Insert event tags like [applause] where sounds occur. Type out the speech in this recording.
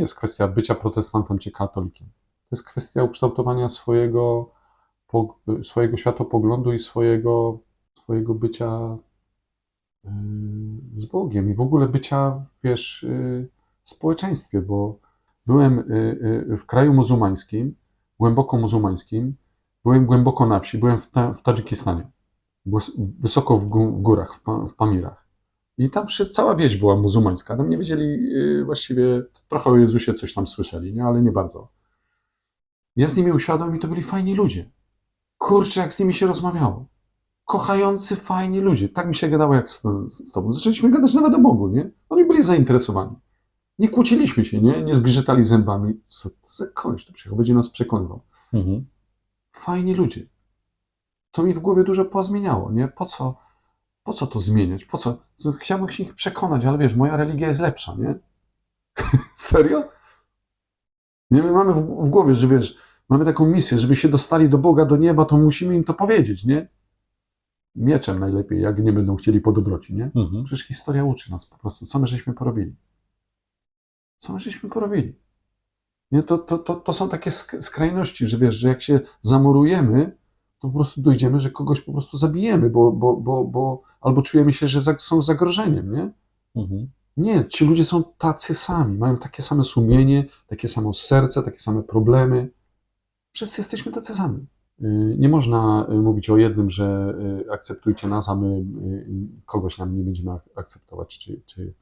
jest kwestia bycia protestantem czy katolikiem. To jest kwestia ukształtowania swojego, swojego światopoglądu i swojego, swojego bycia yy, z Bogiem i w ogóle bycia, wiesz, yy, w społeczeństwie, bo byłem yy, w kraju muzułmańskim, głęboko muzułmańskim, byłem głęboko na wsi, byłem w, ta, w Tadżykistanie, wysoko w, gó- w górach, w Pamirach. I tam wszy- cała wieś była muzułmańska. Tam nie wiedzieli yy, właściwie, trochę o Jezusie coś tam słyszeli, nie? ale nie bardzo. Ja z nimi usiadłem i to byli fajni ludzie. Kurczę, jak z nimi się rozmawiało. Kochający, fajni ludzie. Tak mi się gadało jak z, z tobą. Zaczęliśmy gadać nawet o Bogu, nie? Oni byli zainteresowani. Nie kłóciliśmy się, nie? Nie zgrzytali zębami. Co to za koleś tu przyjechał? Będzie nas przekonywał. Mhm. Fajni ludzie. To mi w głowie dużo pozmieniało, nie? Po co, po co to zmieniać? Po co? Chciałbym się ich przekonać, ale wiesz, moja religia jest lepsza, nie? [laughs] Serio? Nie, my mamy w, w głowie, że wiesz, mamy taką misję, żeby się dostali do Boga, do nieba, to musimy im to powiedzieć, nie? Mieczem najlepiej, jak nie będą chcieli po dobroci, nie? Mhm. Przecież historia uczy nas po prostu, co my żeśmy porobili. Co my żeśmy porobili. Nie, to, to, to, to są takie sk- skrajności, że wiesz, że jak się zamurujemy, to po prostu dojdziemy, że kogoś po prostu zabijemy, bo, bo, bo, bo albo czujemy się, że są zagrożeniem, nie? Mhm. Nie, ci ludzie są tacy sami, mają takie same sumienie, takie samo serce, takie same problemy. Wszyscy jesteśmy tacy sami. Y, Nie można y, mówić o jednym, że y, akceptujcie nas, a my kogoś nam nie będziemy ak- akceptować, czy, czy,